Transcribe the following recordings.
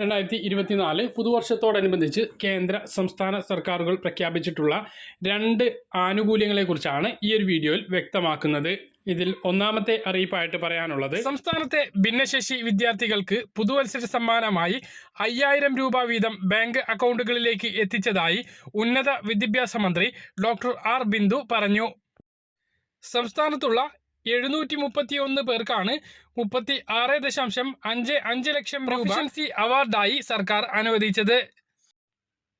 രണ്ടായിരത്തി ഇരുപത്തിനാല് പുതുവർഷത്തോടനുബന്ധിച്ച് കേന്ദ്ര സംസ്ഥാന സർക്കാരുകൾ പ്രഖ്യാപിച്ചിട്ടുള്ള രണ്ട് ആനുകൂല്യങ്ങളെക്കുറിച്ചാണ് ഈ ഒരു വീഡിയോയിൽ വ്യക്തമാക്കുന്നത്. ഇതിൽ ഒന്നാമത്തെ അറിയിപ്പായിട്ട് പറയാനുള്ളത് സംസ്ഥാനത്തെ ഭിന്നശേഷി വിദ്യാർത്ഥികൾക്ക് പുതുവത്സര സമ്മാനമായി അയ്യായിരം രൂപ വീതം ബാങ്ക് അക്കൗണ്ടുകളിലേക്ക് എത്തിച്ചതായി ഉന്നത വിദ്യാഭ്യാസ മന്ത്രി ഡോക്ടർ ആർ ബിന്ദു പറഞ്ഞു. സംസ്ഥാനത്തുള്ള എഴുന്നൂറ്റി മുപ്പത്തി ഒന്ന് പേർക്കാണ് മുപ്പത്തി ആറ് ദശാംശം അഞ്ച് അഞ്ച് ലക്ഷം രൂപ പ്രൊഫഷൻസി അവാർഡായി സർക്കാർ അനുവദിച്ചത്.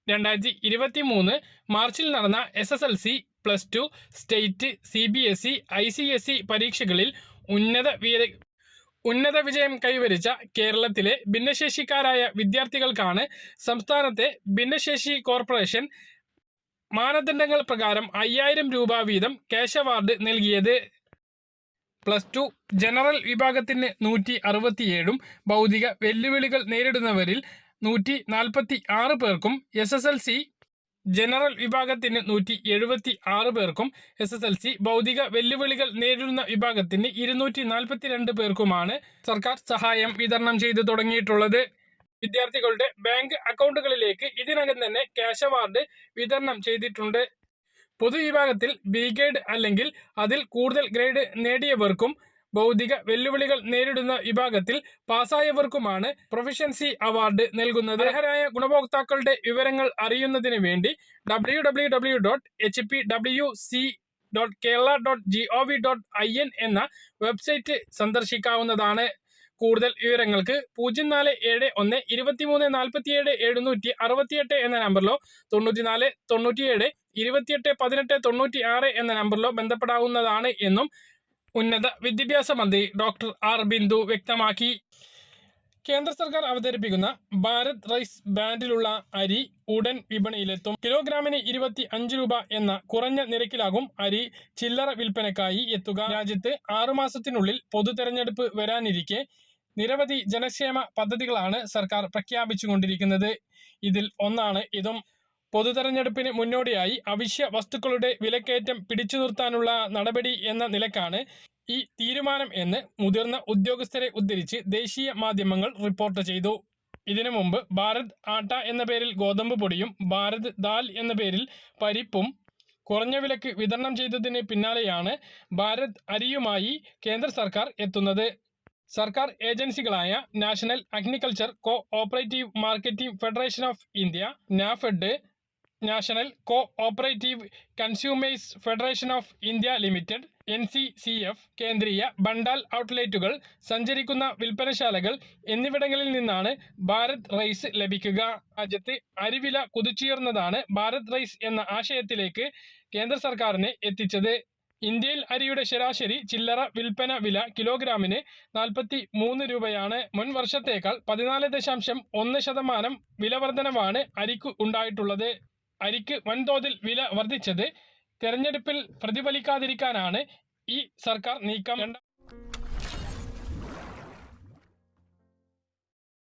രണ്ടായിരത്തി ഇരുപത്തി മൂന്ന് മാർച്ചിൽ നടന്ന S S L C plus two state C B S E I C S E പരീക്ഷകളിൽ ഉന്നത ഉന്നത വിജയം കൈവരിച്ച കേരളത്തിലെ ഭിന്നശേഷിക്കാരായ വിദ്യാർത്ഥികൾക്കാണ് സംസ്ഥാനത്തെ ഭിന്നശേഷി കോർപ്പറേഷൻ മാനദണ്ഡങ്ങൾ പ്രകാരം അയ്യായിരം രൂപ വീതം ക്യാഷ് അവാർഡ് നൽകിയത്. പ്ലസ് ടു ജനറൽ വിഭാഗത്തിന് നൂറ്റി അറുപത്തിയേഴും ഭൗതിക വെല്ലുവിളികൾ നേരിടുന്നവരിൽ നൂറ്റി നാൽപ്പത്തി ആറ് പേർക്കും S S L C general വിഭാഗത്തിന് നൂറ്റി എഴുപത്തി ആറ് പേർക്കും എസ് എസ് എൽ സി ഭൗതിക വെല്ലുവിളികൾ നേരിടുന്ന വിഭാഗത്തിന് ഇരുന്നൂറ്റി നാൽപ്പത്തി രണ്ട് പേർക്കുമാണ് സർക്കാർ സഹായം വിതരണം ചെയ്തു തുടങ്ങിയിട്ടുള്ളത്. വിദ്യാർത്ഥികളുടെ ബാങ്ക് അക്കൗണ്ടുകളിലേക്ക് ഇതിനകം തന്നെ ക്യാഷ് അവാർഡ് വിതരണം ചെയ്തിട്ടുണ്ട്. പൊതുവിഭാഗത്തിൽ ബി ഗ്രേഡ് അല്ലെങ്കിൽ അതിൽ കൂടുതൽ ഗ്രേഡ് നേടിയവർക്കും ബൗദ്ധിക വെല്ലുവിളികൾ നേരിടുന്ന വിഭാഗത്തിൽ പാസ്സായവർക്കുമാണ് പ്രൊഫഷൻസി അവാർഡ് നൽകുന്നത്. അർഹരായ ഗുണഭോക്താക്കളുടെ വിവരങ്ങൾ അറിയുന്നതിന് വേണ്ടി W W W dot H P W C dot Kerala dot G O V dot I N എന്ന വെബ്സൈറ്റ് സന്ദർശിക്കാവുന്നതാണ്. കൂടുതൽ വിവരങ്ങൾക്ക് പൂജ്യം നാല് ഏഴ് ഒന്ന് ഇരുപത്തിമൂന്ന് നാൽപ്പത്തിയേഴ് എഴുന്നൂറ്റി അറുപത്തിയെട്ട് എന്ന നമ്പറിലോ തൊണ്ണൂറ്റിനാല് തൊണ്ണൂറ്റിയേഴ് ഇരുപത്തിയെട്ട് പതിനെട്ട് തൊണ്ണൂറ്റി ആറ് എന്ന നമ്പറിലോ ബന്ധപ്പെടാവുന്നതാണ് എന്നും ഉന്നത വിദ്യാഭ്യാസ മന്ത്രി ഡോക്ടർ ആർ ബിന്ദു വ്യക്തമാക്കി. കേന്ദ്ര സർക്കാർ അവതരിപ്പിക്കുന്ന ഭാരത് റൈസ് ബാൻഡിലുള്ള അരി ഉടൻ വിപണിയിലെത്തും. കിലോഗ്രാമിന് ഇരുപത്തി അഞ്ച് രൂപ എന്ന കുറഞ്ഞ നിരക്കിലാകും അരി ചില്ലറ വിൽപ്പനക്കായി എത്തുക. രാജ്യത്ത് ആറുമാസത്തിനുള്ളിൽ പൊതു തെരഞ്ഞെടുപ്പ് വരാനിരിക്കെ നിരവധി ജനക്ഷേമ പദ്ധതികളാണ് സർക്കാർ പ്രഖ്യാപിച്ചുകൊണ്ടിരിക്കുന്നത്. ഇതിൽ ഒന്നാണ് ഇതും. പൊതു തെരഞ്ഞെടുപ്പിന് മുന്നോടിയായി അവശ്യ വസ്തുക്കളുടെ വിലക്കയറ്റം പിടിച്ചു നിർത്താനുള്ള നടപടി എന്ന നിലക്കാണ് ഈ തീരുമാനം എന്ന് മുതിർന്ന ഉദ്യോഗസ്ഥരെ ഉദ്ധരിച്ച് ദേശീയ മാധ്യമങ്ങൾ റിപ്പോർട്ട് ചെയ്തു. ഇതിനു മുമ്പ് ഭാരത് ആട്ട എന്ന പേരിൽ ഗോതമ്പ് പൊടിയും ഭാരത് ദാൽ എന്ന പേരിൽ പരിപ്പും കുറഞ്ഞ വിലക്ക് വിതരണം ചെയ്തതിന് പിന്നാലെയാണ് ഭാരത് അരിയുമായി കേന്ദ്ര സർക്കാർ എത്തുന്നത്. സർക്കാർ ഏജൻസികളായ national agriculture co operative marketing federation of India NAFED national co operative consumers federation of India limited N C C F Kendriya Bhandar ഔട്ട്ലെറ്റുകൾ സഞ്ചരിക്കുന്ന വിൽപ്പനശാലകൾ എന്നിവിടങ്ങളിൽ നിന്നാണ് ഭാരത് റൈസ് ലഭിക്കുക. രാജ്യത്ത് അരിവില കുതിച്ചുയർന്നതാണ് ഭാരത് റൈസ് എന്ന ആശയത്തിലേക്ക് കേന്ദ്ര സർക്കാരിനെ എത്തിച്ചത്. ഇന്ത്യയിൽ അരിയുടെ ശരാശരി ചില്ലറ വിൽപ്പന വില കിലോഗ്രാമിന് നാൽപ്പത്തി മൂന്ന് രൂപയാണ്. മുൻ വർഷത്തേക്കാൾ പതിനാല് ദശാംശം ഒന്ന് ശതമാനം വില വർധനവാണ് അരിക്ക് ഉണ്ടായിട്ടുള്ളത്. അരിക്ക് വൻതോതിൽ വില വർദ്ധിച്ചത് തെരഞ്ഞെടുപ്പിൽ പ്രതിഫലിക്കാതിരിക്കാനാണ് ഈ സർക്കാർ നീക്കം